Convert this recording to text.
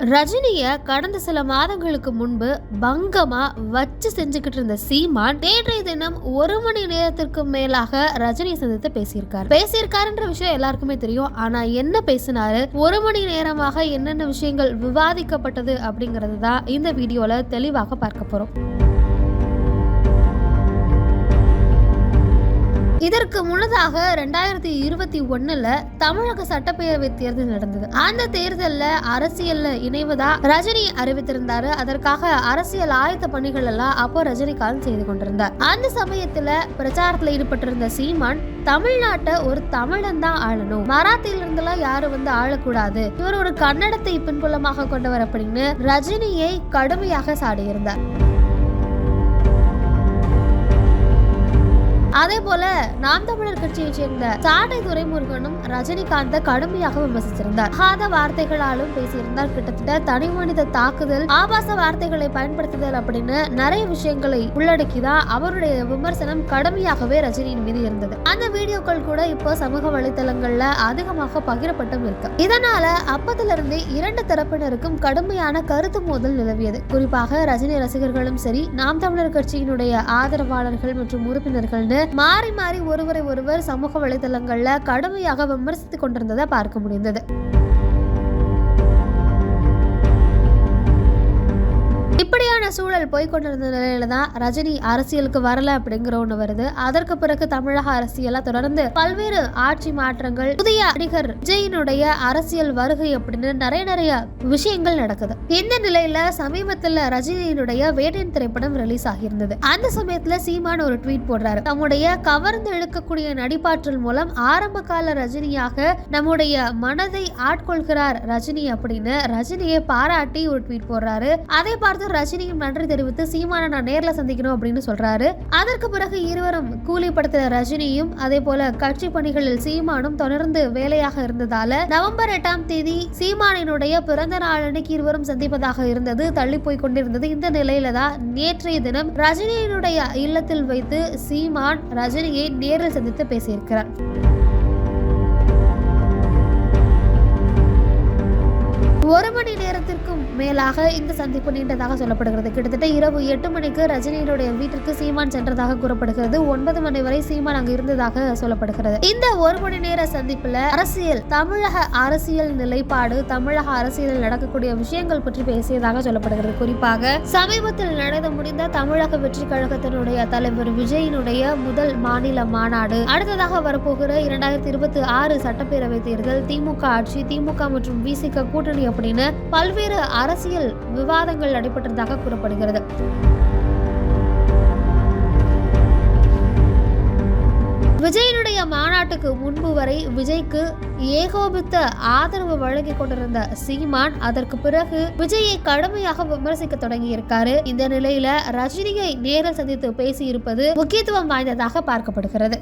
ரஜினிய கடந்த சில மாதங்களுக்கு முன்பு பங்கமா வச்சு செஞ்சுக்கிட்டு இருந்த சீமான் நேற்றைய தினம் ஒரு மணி நேரத்திற்கு மேலாக ரஜினி சந்தித்து பேசியிருக்காரு. பேசியிருக்காருன்ற விஷயம் எல்லாருக்குமே தெரியும். ஆனா என்ன பேசினாரு? ஒரு மணி நேரமாக என்னென்ன விஷயங்கள் விவாதிக்கப்பட்டது அப்படிங்கிறது தான் இந்த வீடியோல தெளிவாக பார்க்க போறோம். இதற்கு முன்னதாக ரெண்டாயிரத்தி இருபத்தி ஒண்ணுல தமிழக சட்டப்பேரவை தேர்தல் நடந்தது. அந்த தேர்தல்ல அரசியல்ல இணைவதா ரஜினி அறிவித்திருந்தாரு. அதற்காக அரசியல் ஆயத்த பணிகள் எல்லாம் அப்போ ரஜினிகாந்த் செய்து கொண்டிருந்தார். அந்த சமயத்துல பிரச்சாரத்துல ஈடுபட்டிருந்த சீமான் தமிழ்நாட்டை ஒரு தமிழன் தான் ஆளணும். மராத்தியில இருந்தெல்லாம் யாரும் வந்து ஆளக்கூடாது. இவர் ஒரு கன்னடத்தை பின்புலமாக கொண்டவர் அப்படின்னு ரஜினியை கடுமையாக சாடியிருந்தார். அதே போல நாம் தமிழர் கட்சியை சேர்ந்த சாட்டை துரைமுருகனும் ரஜினிகாந்த கடுமையாக விமர்சித்திருந்தார். ஹாத வார்த்தைகளாலும் பேசியிருந்தார். கிட்டத்தட்ட தனி மனித தாக்குதல் ஆபாச வார்த்தைகளை பயன்படுத்துதல் அப்படின்னு நிறைய விஷயங்களை உள்ளடக்கிதான் அவருடைய விமர்சனம் கடுமையாகவே ரஜினியின் மீது இருந்தது. அந்த வீடியோக்கள் கூட இப்போ சமூக வலைதளங்கள்ல அதிகமாக பகிரப்பட்டும் இருக்கு. இதனால அப்பத்துல இரண்டு தரப்பினருக்கும் கடுமையான கருத்து மோதல் நிலவியது. குறிப்பாக ரஜினி ரசிகர்களும் சரி நாம் தமிழர் கட்சியினுடைய ஆதரவாளர்கள் மற்றும் உறுப்பினர்கள்னு மாறி மாறி ஒருவரை ஒருவர் சமூக வலைதளங்கள்ல கடுமையாக விமர்சித்துக் கொண்டிருந்ததை பார்க்க முடிந்தது. இப்படியான சூழல் போய்கொண்டிருந்த நிலையில தான் ரஜினி அரசியலுக்கு வரல அப்படிங்கிற ஒண்ணு வருது. அதற்கு பிறகு தமிழக அரசியலா தொடர்ந்து பல்வேறு ஆட்சி மாற்றங்கள் புதிய நடிகர் விஜயினுடைய அரசியல் வருகை அப்படின்னு நிறைய நிறைய விஷயங்கள் நடக்குது. இந்த நிலையில சமீபத்துல ரஜினியினுடைய வேட்டையின் திரைப்படம் ரிலீஸ் ஆகியிருந்தது. அந்த சமயத்துல சீமான் ஒரு ட்வீட் போடுறாரு. தம்முடைய கவர்ந்து இழுக்கக்கூடிய நடிப்பாற்றல் மூலம் ஆரம்ப கால ரஜினியாக நம்முடைய மனதை ஆட்கொள்கிறார் ரஜினி அப்படின்னு ரஜினியை பாராட்டி ஒரு ட்வீட் போடுறாரு. அதை பார்த்து ரஜினியும் நன்றி தெரிவித்து சீமானை நான் நேர்ல சந்திக்கணும் அப்படின்னு சொல்றாரு. அதற்கு பிறகு இருவரும் கூலி படத்துல ரஜினியும் அதே போல கட்சி பணிகளில் சீமானும் தொடர்ந்து வேலையாக இருந்ததால நவம்பர் எட்டாம் தேதி சீமானினுடைய பிறந்த நாள் அன்னைக்கு இருவரும் சந்திப்பதாக இருந்தது. தள்ளி போய் கொண்டிருந்தது. இந்த நிலையில தான் நேற்றைய தினம் ரஜினியினுடைய இல்லத்தில் வைத்து சீமான் ரஜினியை நேரில் சந்தித்து பேசியிருக்கிறார். ஒரு மணி நேரத்திற்கும் மேலாக இந்த சந்திப்பு நீண்டதாக சொல்லப்படுகிறது. கிட்டத்தட்ட இரவு எட்டு மணிக்கு ரஜினியினுடைய வீட்டிற்கு சீமான் சென்றதாக கூறப்படுகிறது. ஒன்பது மணி வரை சீமான் அங்கு இருந்ததாக சொல்லப்படுகிறது. இந்த ஒரு மணி நேர சந்திப்புல அரசியல் தமிழக அரசியல் நிலைப்பாடு தமிழக அரசியலில் நடக்கக்கூடிய விஷயங்கள் பற்றி பேசியதாக சொல்லப்படுகிறது. குறிப்பாக சமீபத்தில் நடந்து முடிந்த தமிழக வெற்றி கழகத்தினுடைய தலைவர் விஜயினுடைய முதல் மாநில மாநாடு. அடுத்ததாக வரப்போகிற இரண்டாயிரத்தி இருபத்தி ஆறு சட்டப்பேரவை தேர்தல் திமுக ஆட்சி திமுக மற்றும் விசிக கூட்டணி அப்படின்னு பல்வேறு அரசியல் விவாதங்கள் நடைபெற்றதாக கூறப்படுகிறது. விஜயனுடைய மாநாட்டுக்கு முன்பு வரை விஜய்க்கு ஏகோபித்த ஆதரவு வழங்கி கொண்டிருந்த சீமான் அதற்கு பிறகு விஜயை கடுமையாக விமர்சிக்க தொடங்கியிருக்காரு. இந்த நிலையில ரஜினியை நேரில் சந்தித்து பேசியிருப்பது முக்கியத்துவம் வாய்ந்ததாக பார்க்கப்படுகிறது.